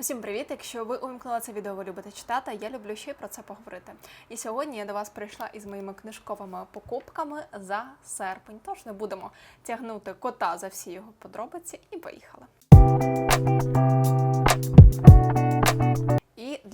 Усім привіт! Якщо ви увімкнули це відео, ви любите читати, я люблю ще про це поговорити. І сьогодні я до вас прийшла із моїми книжковими покупками за серпень. Тож не будемо тягнути кота за всі його подробиці і поїхали.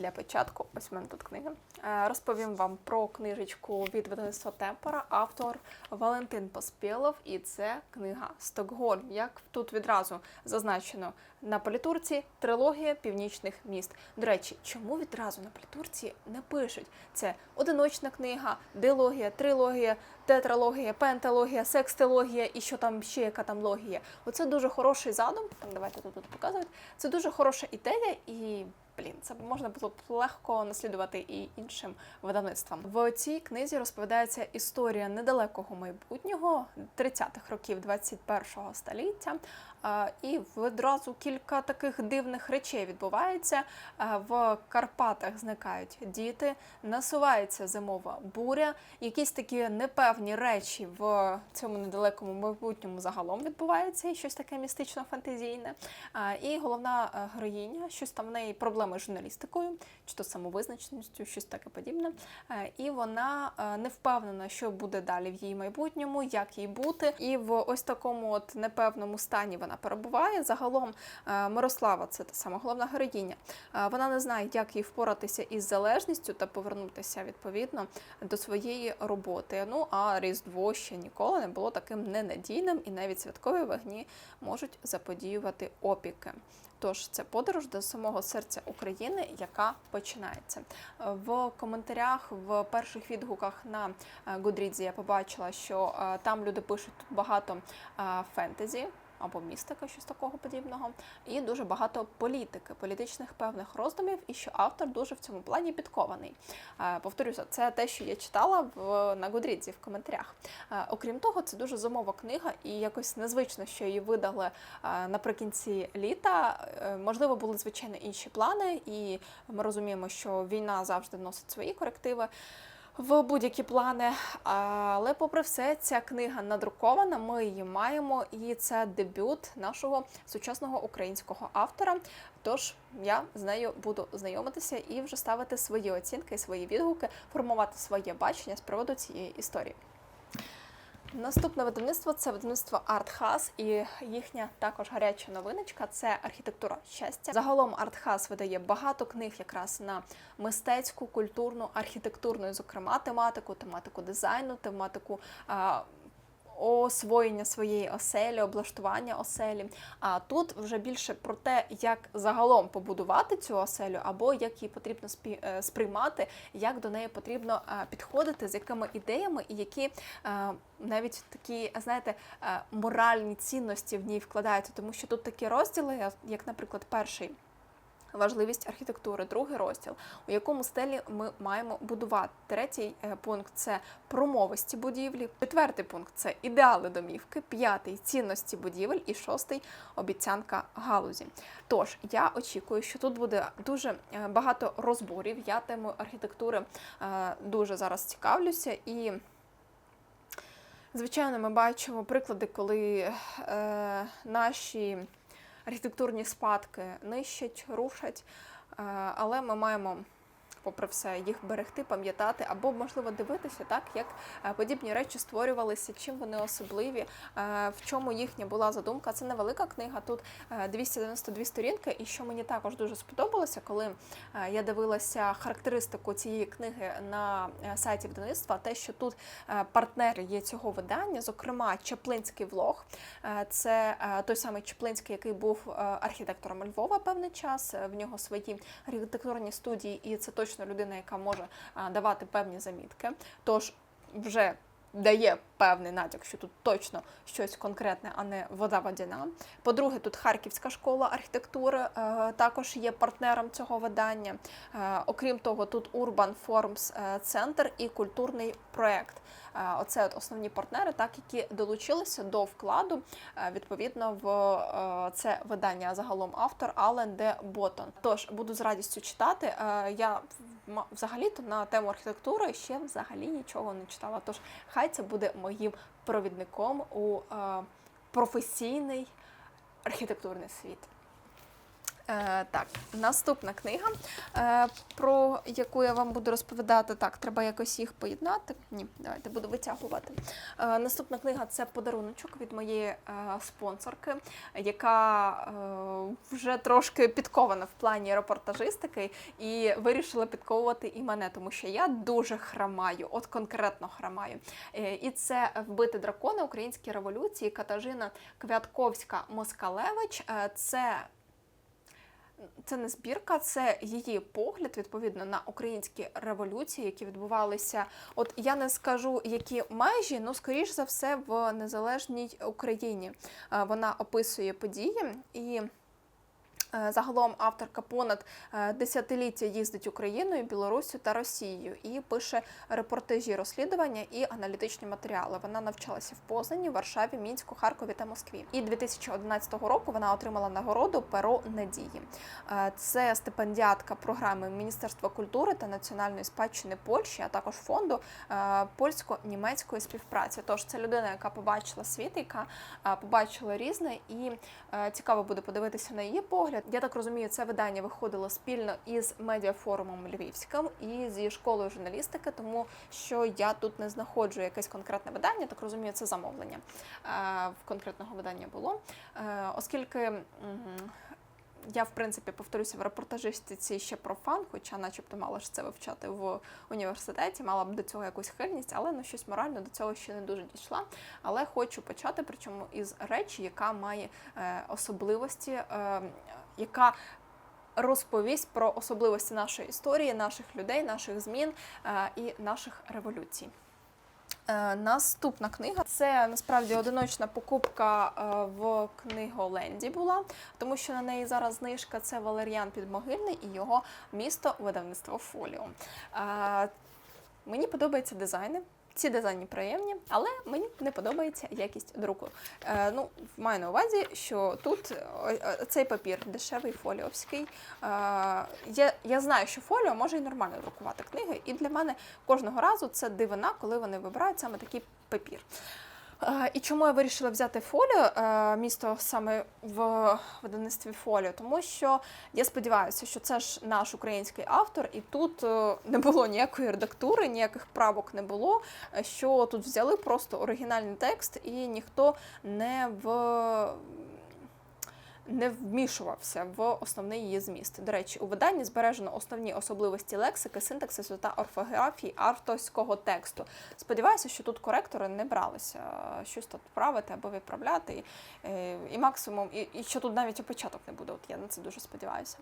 Для початку, ось у мене тут книга. Е, Розповім вам про книжечку від видавництва Темпора, автор Валентин Поспєлов, і це книга Стокгольм. Як тут відразу зазначено на політурці трилогія північних міст. До речі, чому відразу на політурці не пишуть? Це одиночна книга, дилогія, трилогія, тетралогія, пенталогія, секстилогія і що там ще яка там логія. Оце дуже хороший задум. Там давайте тут, тут показують. Це дуже хороша ідея і. Блін, це можна було б легко наслідувати і іншим видавництвам. В цій книзі розповідається історія недалекого майбутнього 30-х років 21-го століття. І одразу кілька таких дивних речей відбувається. В Карпатах зникають діти, насувається зимова буря. Якісь такі непевні речі в цьому недалекому майбутньому загалом відбуваються, і щось таке містично-фантазійне. І головна е, героїня, щось там в неї проблеми з журналістикою, чи то самовизначеністю, щось таке подібне. Е, І вона е, не впевнена, що буде далі в її майбутньому, як їй бути. І в ось такому от непевному стані вона перебуває. Загалом е, Мирослава, це та сама головна героїня. Вона не знає, як їй впоратися із залежністю та повернутися відповідно до своєї роботи. Ну а Різдво ще ніколи не було таким ненадійним, і навіть святкові вогні можуть заподіювати опіки. Тож це подорож до самого серця України, яка починається. В коментарях в перших відгуках на е, Goodreads я побачила, що е, там люди пишуть багато е, фентезі. Або містика, щось такого подібного, і дуже багато політики, політичних певних роздумів, і що автор дуже в цьому плані підкований. Е, Повторюся, це те, що я читала в на Goodreads в коментарях. Е, Окрім того, це дуже зимова книга, і якось незвично, що її видали е, наприкінці літа. Можливо, були звичайно інші плани, і ми розуміємо, що війна завжди вносить свої корективи. В будь-які плани, але попри все, ця книга надрукована. Ми її маємо, і це дебют нашого сучасного українського автора. Тож я з нею буду знайомитися і вже ставити свої оцінки, свої відгуки, формувати своє бачення з приводу цієї історії. Наступне видавництво це видавництво Артхас, і їхня також гаряча новиночка це архітектура щастя. Загалом Артхас видає багато книг якраз на мистецьку, культурну, архітектурну, зокрема, тематику, тематику дизайну, тематику. А, Освоєння своєї оселі, облаштування оселі. А тут вже більше про те, як загалом побудувати цю оселю, або як її потрібно е, сприймати, як до неї потрібно е, підходити, з якими ідеями і які е, навіть такі, знаєте, моральні цінності в ній вкладаються, тому що тут такі розділи, як, наприклад, перший. Важливість архітектури, другий розділ, у якому стилі ми маємо будувати. Третій е, пункт це промовисті будівлі. Четвертий пункт це ідеали домівки. П'ятий цінності будівель і шостий обіцянка галузі. Тож я очікую, що тут буде дуже е, багато розборів. Я темою архітектури е, дуже зараз цікавлюся і. Звичайно, ми бачимо приклади, коли е, наші архітектурні спадки нищать, рушать, е, але ми маємо. Попри все, їх берегти, пам'ятати, або можливо дивитися, так як е, подібні речі створювалися, чим вони особливі, е, в чому їхня була задумка. Це невелика книга, тут е, 292 сторінки. І що мені також дуже сподобалося, коли е, я дивилася характеристику цієї книги на е, сайті видавництва, те, що тут е, партнери є цього видання, зокрема Чаплинський влог. Е, Це е, той самий Чаплинський, який був е, архітектором Львова певний час. Е, В нього свої архітектурні студії, і це точно людина, яка може е, давати певні замітки. Тож вже дає певний натяк, що тут точно щось конкретне, а не вода водяна. По-друге, тут Харківська школа архітектури е, також є партнером цього видання. Е, Окрім того, тут Urban Forms Center Центр і культурний проект. Е, Оце от основні партнери, так які долучилися до вкладу е, відповідно в е, це видання. Загалом автор Ален Де Ботон. Тож буду з радістю читати. Я взагалі-то на тему архітектури ще взагалі нічого не читала. Тож хай це буде моїм провідником у професійний архітектурний світ. Е, так, наступна книга, е, про яку я вам буду розповідати. Так, треба якось їх поєднати. Ні, давайте буду витягувати. Е, наступна книга це подаруночок від моєї е, спонсорки, яка е, вже трошки підкована в плані репортажистики і вирішила підковувати і мене, тому що я дуже храмаю, от конкретно храмаю. Е, і це вбити дракона українській революції Катажина Квятковська Москалевич. Е, це це не збірка, це її погляд відповідно на українські революції, які відбувалися. От я не скажу, які межі, ну скоріш за все, в незалежній Україні Е, вона описує події і. Е, Загалом авторка понад е, десятиліття їздить Україною, Білоруссю та Росією і пише репортажі, розслідування і аналітичні матеріали. Вона навчалася в Познані, Варшаві, Мінську, Харкові та Москві. І 2011 року вона отримала нагороду Перо надії. Е, Це стипендіатка програми Міністерства культури та національної спадщини Польщі, а також фонду польсько-німецької співпраці. Тож це людина, яка побачила світ, яка побачила різне, і цікаво буде подивитися на її погляд. Я так розумію, це видання виходило спільно із медіафорумом Львівським і зі школою журналістики, тому що я тут не знаходжу якесь конкретне видання. Так розумію, це замовлення е, в конкретного видання було, Е, оскільки. я, в принципі, повторюся в репортажистиці ще про фан, хоча, начебто, мала ж це вивчати в університеті, мала б до цього якусь хильність, але ну щось морально до цього ще не дуже дійшла. Але хочу почати, причому із речі, яка має е, особливості, е, яка розповість про особливості нашої історії, наших людей, наших змін е, і наших революцій. Е, Наступна книга це насправді одиночна покупка е, в книголенді була, тому що на неї зараз знижка це Валеріан Підмогильний і його місто видавництво Фоліо. Мені подобаються дизайни. Ці дизайні приємні, але мені не подобається якість друку. Е, ну, маю на увазі, що тут е, е, цей папір дешевий фоліовський. Е, я, я знаю, що фоліо може і нормально друкувати книги, і для мене кожного разу це дивина, коли вони вибирають саме такий папір. І чому я вирішила взяти фоліо, е, місто саме в видавництві фоліо? Тому що я сподіваюся, що це ж наш український автор, і тут е, не було ніякої редактури, ніяких правок не було. е, Що тут взяли просто оригінальний текст, і ніхто не в. Не вмішувався в основний її зміст. До речі, у виданні збережено основні особливості лексики, синтаксису та орфографії авторського тексту. Сподіваюся, що тут коректори не бралися е, щось тут правити або відправляти. І, е, максимум, і, і що тут навіть і початок не буде. От я на це дуже сподіваюся.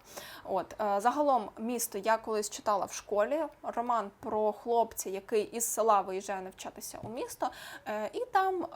От е, загалом місто я колись читала в школі роман про хлопця, який із села виїжджає навчатися у місто, і там.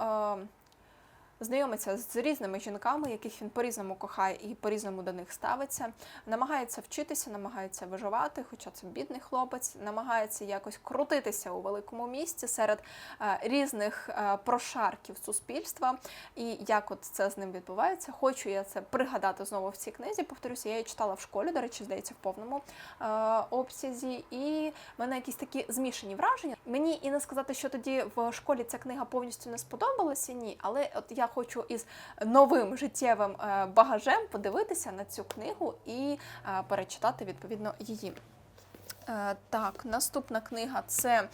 Знайомиться з різними жінками, яких він по-різному кохає і по-різному до них ставиться, намагається вчитися, намагається виживати, хоча це бідний хлопець, намагається якось крутитися у великому місті серед е, різних е, прошарків суспільства. І як от це з ним відбувається, хочу я це пригадати знову в цій книзі. Повторюся, я її читала в школі, до речі, здається, в повному е, обсязі. І в мене якісь такі змішані враження. Мені і не сказати, що тоді в школі ця книга повністю не сподобалася, ні. Але от я хочу із новим життєвим е, багажем подивитися на цю книгу і е, перечитати відповідно її. Е, Так, наступна книга це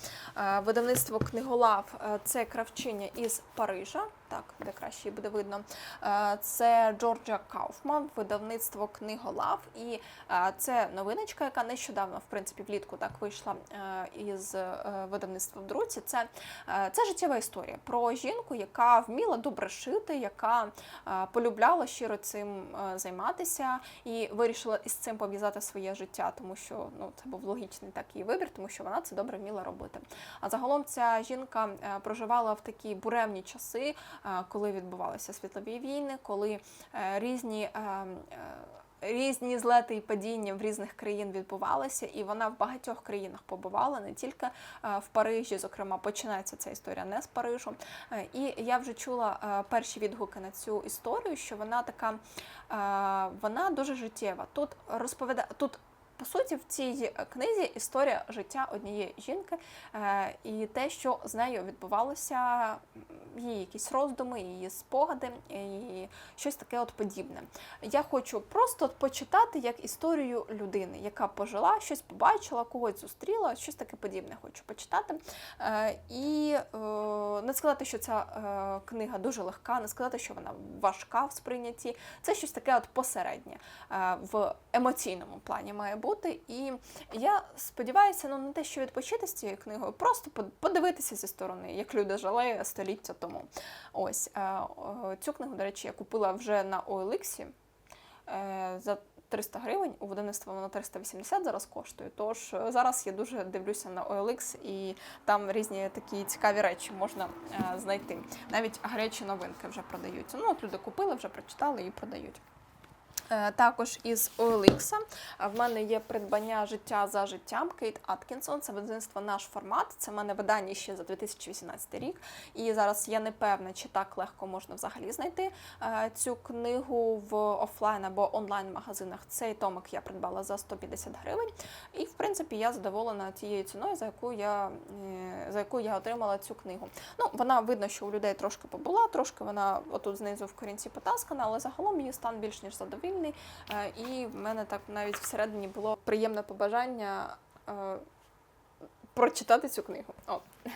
видавництво книголав. Це кравчиня із Парижа. Так, де краще буде видно. Е, Це Джорджа Кауфман, видавництво книголав. І е, це новиночка, яка нещодавно, в принципі, влітку так вийшла е, із видавництва в друці. Це, це життєва історія про жінку, яка вміла добре шити, яка полюбляла щиро цим займатися і вирішила із цим пов'язати своє життя, тому що ну це був логічний такий вибір, тому що вона це добре вміла робити. А загалом ця жінка проживала в такі буремні часи, коли відбувалися світлові війни, коли е, різні. е, е, Різні злети і падіння в різних країн відбувалися, і вона в багатьох країнах побувала, не тільки е, в Парижі. Зокрема, починається ця історія не з Парижу. Е, І я вже чула е, перші відгуки на цю історію, що вона така, е, вона дуже життєва. Тут розповідає тут по суті, в цій е, книзі історія життя однієї жінки е, і те, що з нею відбувалося, її якісь роздуми, її спогади і щось таке от подібне. Я хочу просто почитати як історію людини, яка пожила, щось побачила, когось зустріла, щось таке подібне хочу почитати. Е, І не сказати, що ця книга дуже легка, не сказати, що вона важка в сприйнятті. Це щось таке от посереднє в емоційному плані має бути. І я сподіваюся, ну не те, що відпочити з цією книгою, просто подивитися зі сторони, як люди жили століття тому. Ось е, цю книгу, до речі, я купила вже на OLX е, за 300 гривень. У видавництва вона 380 зараз коштує. Тож е, зараз я дуже дивлюся на OLX і там різні такі цікаві речі можна знайти. Навіть гарячі новинки вже продаються. Ну, от люди купили, вже прочитали і продають. Е, Також із OLX в мене є придбання життя за життям Кейт Аткінсон. Це видавництво наш формат. Це в мене видання ще за 2018 рік. І зараз я не певна, чи так легко можна взагалі знайти е, цю книгу в офлайн або онлайн магазинах. Цей томик я придбала за 150 гривень. І в принципі я задоволена тією ціною, за яку я е, за яку я отримала цю книгу. Ну вона видно, що у людей трошки побула, трошки вона отут знизу в корінці потаскана, але загалом її стан більш ніж задовільний. Е, І в мене так навіть всередині було приємне побажання е, прочитати цю книгу. О.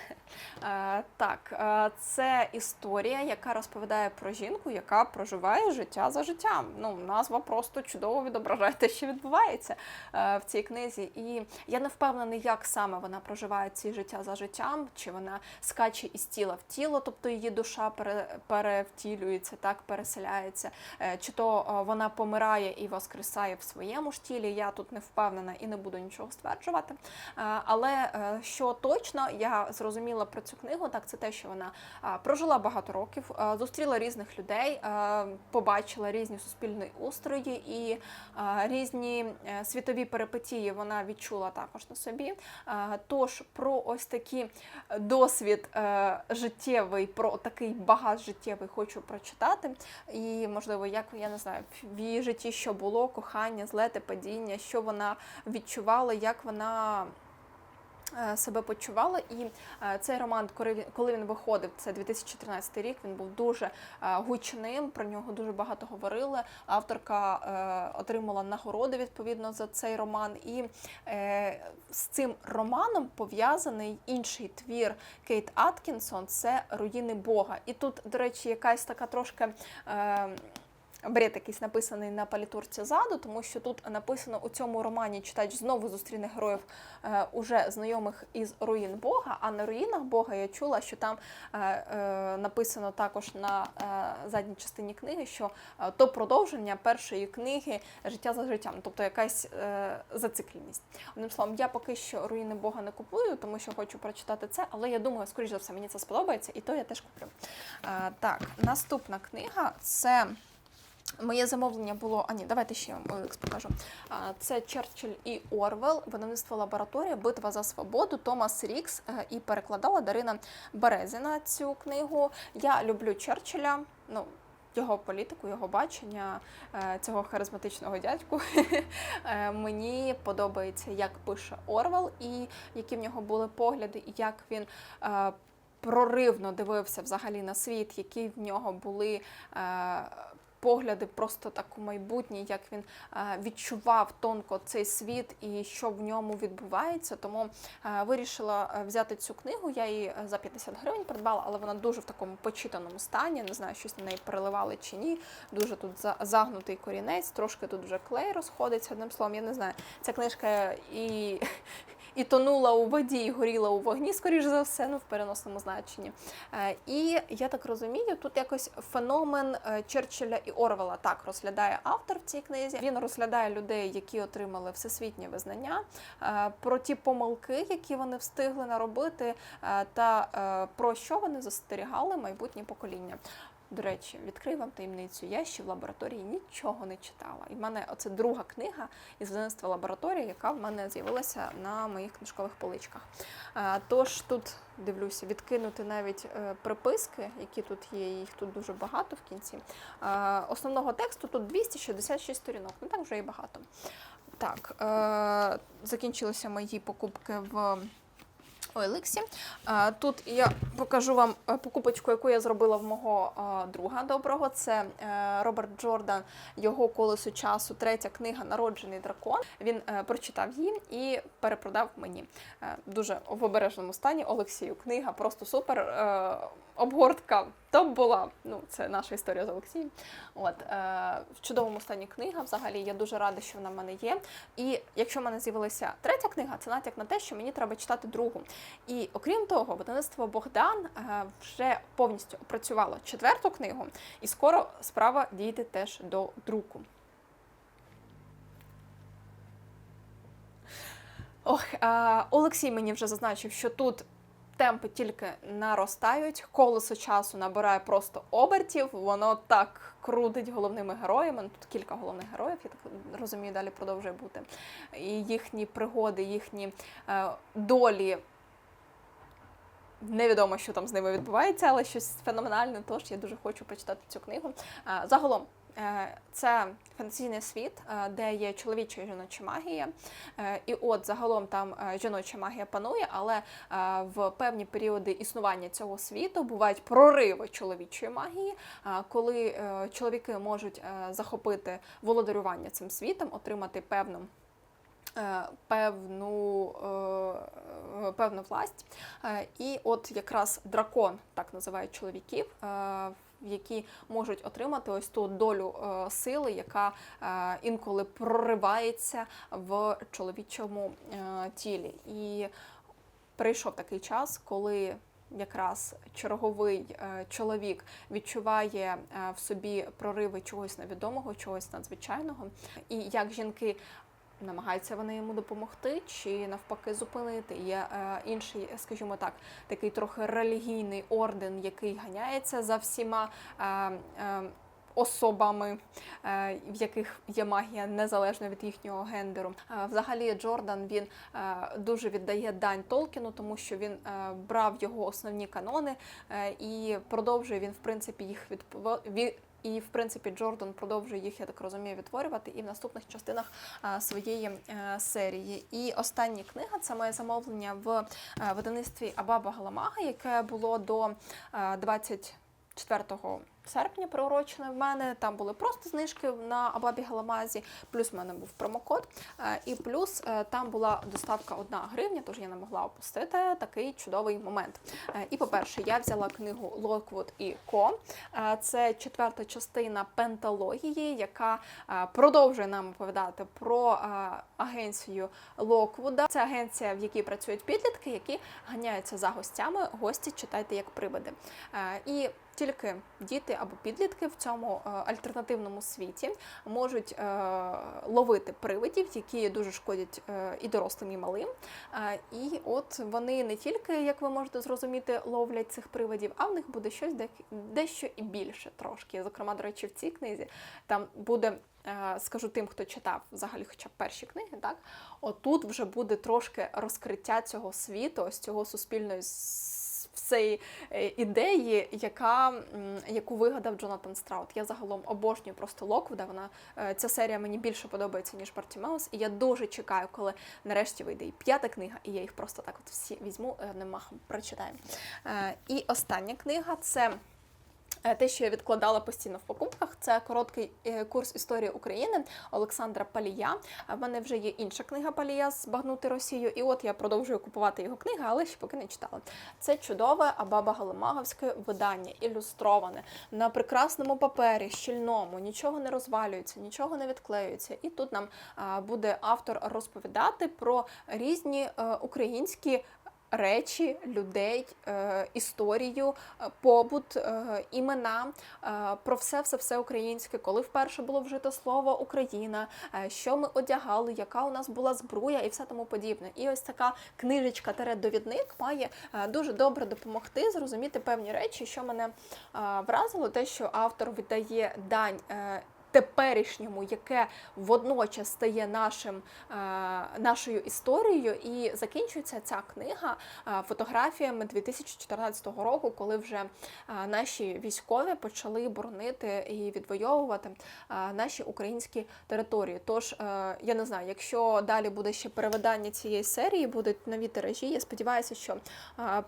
Е, Так, е, це історія, яка розповідає про жінку, яка проживає життя за життям. Ну, назва просто чудово відображає те, що відбувається е, в цій книзі. І я не впевнений, як саме вона проживає ці життя за життям, чи вона скаче із тіла в тіло, тобто її душа пере, перевтілюється, так переселяється, чи то вона помирає і воскресає в своєму ж тілі. Я тут не впевнена і не буду нічого стверджувати. Але що точно я зрозуміла про цю книгу, так це те, що вона прожила багато років, зустріла різних людей, побачила різні суспільні устрої і різні е, світові перипетії вона відчула також на собі. Тож про ось такий досвід е, життєвий, про такий багаж життєвий хочу прочитати. І, можливо, як я не знаю, в її житті що було, кохання, злети, падіння, що вона відчувала, як вона е, себе почувала. І е, цей роман, коли він- виходив, це 2013 рік, він був дуже е, гучним, про нього дуже багато говорили. Авторка е, отримала нагороди відповідно за цей роман. І е, з цим романом пов'язаний інший твір Кейт Аткінсон це Руїни Бога. І тут, до речі, якась така трошки. Бред якийсь написаний на палітурці ззаду, тому що тут написано у цьому романі читач знову зустріне героїв е, уже знайомих із руїн Бога. А на руїнах Бога я чула, що там е, е, написано також на е, задній частині книги, що е, то продовження першої книги Життя за життям, тобто якась е, зацикленість. Одним словом, я поки що руїни Бога не купую, тому що хочу прочитати це, але я думаю, скоріш за все, мені це сподобається, і то я теж куплю. Е, так, наступна книга це. Моє замовлення було. А ні, давайте ще вам OLX покажу. Це Черчилль і Орвел, видавництво лабораторія, Битва за свободу, Томас Рікс е, і перекладала Дарина Березіна цю книгу. Я люблю Черчилля. Ну, його політику, його бачення е, цього харизматичного дядьку. Е, Мені подобається, як пише Орвел, і які в нього були погляди, і як він проривно дивився взагалі на світ, які в нього були. Погляди просто так у майбутнє, як він е, відчував тонко цей світ і що в ньому відбувається. Тому е, вирішила е, взяти цю книгу. Я її за 50 гривень придбала, але вона дуже в такому почитаному стані. Не знаю, щось на неї переливали чи ні. Дуже тут за- загнутий корінець, трошки тут вже клей розходиться. Одним словом, я не знаю. Ця книжка і. І тонула у воді, і горіла у вогні, скоріш за все, ну в переносному значенні. Е, І я так розумію, тут якось феномен е, Черчилля і Орвела так розглядає автор в цій книзі. Він розглядає людей, які отримали всесвітнє визнання, е, про ті помилки, які вони встигли наробити, та про що вони застерігали майбутнє покоління. До речі, відкрию вам таємницю. Я ще в лабораторії нічого не читала. І в мене оце друга книга із видавництва лабораторії, яка в мене з'явилася на моїх книжкових поличках. Тож тут дивлюся, відкинути навіть е, приписки, які тут є, їх тут дуже багато в кінці. Основного тексту тут 266 сторінок, не так вже і багато. Так, е, закінчилися мої покупки в OLX. Е, Тут я покажу вам е, покупочку, яку я зробила в мого друга доброго. Це е, Роберт Джордан, його колесо часу, третя книга Народжений дракон. Він е, прочитав її і перепродав мені. Дуже в обережному стані. Олексію, книга просто супер. Обгортка топ була. Ну, це наша історія з Олексієм. От е, в чудовому стані книга. Взагалі, я дуже рада, що вона в мене є. І якщо в мене з'явилася третя книга, це натяк на те, що мені треба читати другу. І окрім того, видавництво Богдан е, вже повністю опрацювало четверту книгу, і скоро справа дійде теж до друку. Ох, е, Олексій мені вже зазначив, що тут темпи тільки наростають, колесо часу набирає просто обертів, воно так крутить головними героями. Ну, Тут кілька головних героїв, я так розумію, далі продовжує бути. І їхні пригоди, їхні е, долі. Невідомо, що там з ними відбувається, але щось феноменальне. Тож я дуже хочу прочитати цю книгу. Загалом, е, це фантазійний світ, е, де є чоловіча і жіноча магія. Е, І от загалом там жіноча магія панує, але в певні періоди існування цього світу бувають прориви чоловічої магії, коли чоловіки можуть захопити володарювання цим світом, отримати певну. Е, Певну, е, певну власть. Е, І от якраз дракон, так називають чоловіків, які можуть отримати ось ту долю сили, яка інколи проривається в чоловічому тілі. І прийшов такий час, коли якраз черговий чоловік відчуває в собі прориви чогось невідомого, чогось надзвичайного, і як жінки. Намагаються вони йому допомогти чи навпаки зупинити. Є е, інший, скажімо так, такий трохи релігійний орден, який ганяється за всіма е, е, особами, е, в яких є магія незалежно від їхнього гендеру. Е, взагалі, Джордан він е, дуже віддає дань Толкіну, тому що він брав його основні канони і продовжує він, в принципі, їх відпов... І, в принципі, Джордан продовжує їх, я так розумію, відтворювати і в наступних частинах своєї е, серії. І остання книга це моє замовлення в е, видаництві Абаба Галамага, яке було до е, 20. 4 серпня приурочений в мене. Там були просто знижки на Абабі Галамазі, плюс в мене був промокод, е, і плюс е, там була доставка 1 гривня, тож я не могла опустити такий чудовий момент. Е, і, по-перше, я взяла книгу Локвуд і Ко. Це четверта частина пенталогії, яка продовжує нам оповідати про агенцію Локвуда. Це агенція, в якій працюють підлітки, які ганяються за гостями. Гості читайте як привиди. І тільки діти або підлітки в цьому е, альтернативному світі можуть е, ловити привидів, які дуже шкодять е, і дорослим, і малим. І от вони не тільки, як ви можете зрозуміти, ловлять цих привидів, а в них буде щось дещо і більше трошки. Зокрема, до речі, в цій книзі там буде. Скажу тим, хто читав взагалі хоча б перші книги, так отут вже буде трошки розкриття цього світу, ось цього суспільної всієї е, ідеї, яка, яку вигадав Джонатан Страут. Я загалом обожнюю просто Локвуда. Вона е, ця серія мені більше подобається, ніж Бартімеус. І я дуже чекаю, коли нарешті вийде і п'ята книга, і я їх просто так от всі візьму е, одним махом прочитаю. І остання книга це. Е, Те, що я відкладала постійно в покупках, це короткий е, курс історії України Олександра Палія. А в мене вже є інша книга Палія Збагнути Росію. І от я продовжую купувати його книги, але ще поки не читала. Це чудове Абаба Галимаговське видання, ілюстроване на прекрасному папері, щільному, нічого не розвалюється, нічого не відклеюється. І тут нам буде автор розповідати про різні е, українські речі, людей, е, історію, е, побут, е, імена, про все, все, все українське, коли вперше було вжито слово Україна, що ми одягали, яка у нас була збруя і все тому подібне. І ось така книжечка довідник має дуже добре допомогти зрозуміти певні речі, що мене вразило, те, що автор віддає дань. Теперішньому, яке водночас стає нашим, е, нашою історією, і закінчується ця книга е, фотографіями 2014 року, коли вже е, наші військові почали боронити і відвоювати наші українські території. Тож я не знаю, якщо далі буде ще перевидання цієї серії, будуть нові тиражі. Я сподіваюся, що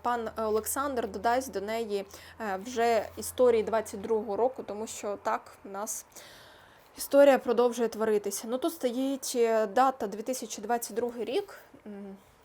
пан Олександр додасть до неї вже історії 22-го року, тому що так нас. Історія продовжує творитися. Ну тут стоїть е, дата 2022 рік.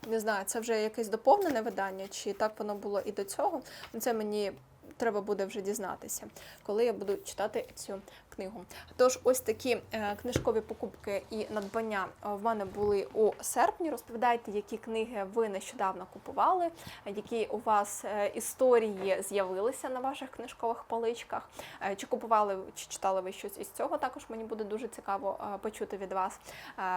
Не знаю, це вже якесь доповнене видання, чи так воно було і до цього. Ну, Це мені треба буде вже дізнатися, коли я буду читати цю книгу. Тож, ось такі е, книжкові покупки і надбання е, в мене були у серпні. Розповідайте, які книги ви нещодавно купували, які у вас е, історії з'явилися на ваших книжкових поличках. Чи купували, чи читали ви щось із цього? Також мені буде дуже цікаво почути від вас.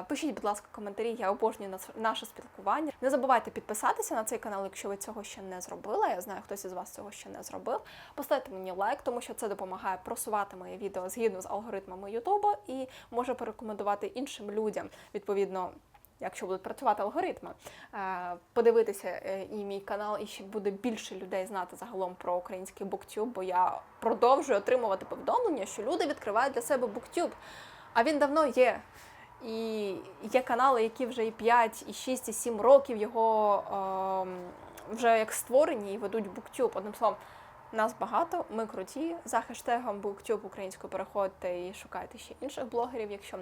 Пишіть, будь ласка, коментарі. Я обожнюю наше спілкування. Не забувайте підписатися на цей канал, якщо ви цього ще не зробили. Я знаю, хтось із вас цього ще не зробив. Поставте мені лайк, тому що це допомагає просувати моє відео згідно з алгоритмами Ютубу і може порекомендувати іншим людям відповідно. Якщо будуть працювати алгоритми, е, подивитися е, і мій канал, і ще буде більше людей знати загалом про український BookTube, бо я продовжую отримувати повідомлення, що люди відкривають для себе BookTube. А він давно є. І є канали, які вже і 5, і 6, і 7 років його ем, вже як створені і ведуть BookTube. Одним словом, нас багато, ми круті. За хештегом BookTube українською переходьте і шукайте ще інших блогерів, якщо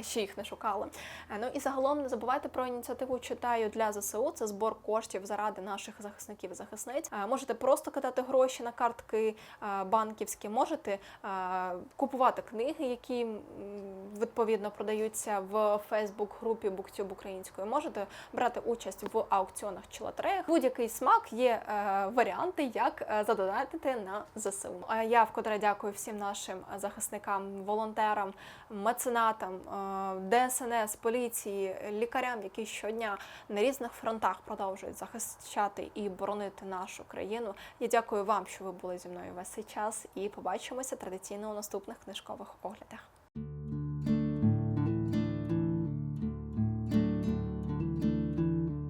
ще їх не шукали. Е, Ну і загалом не забувайте про ініціативу читаю для ЗСУ. Це збор коштів заради наших захисників і захисниць. Е, Можете просто кидати гроші на картки е, банківські, можете е, купувати книги, які відповідно продаються в Фейсбук-групі BookTube українською. Можете брати участь в аукціонах чи лотереях. Будь-який смак є е, варіанти, як е, задонатити на ЗСУ. А я вкотре дякую всім нашим захисникам, волонтерам, меценатам, е, ДСНС, поліції, лікарям, які щодня на різних фронтах продовжують захищати і боронити нашу країну. Я дякую вам, що ви були зі мною весь цей час, і побачимося традиційно у наступних книжкових оглядах.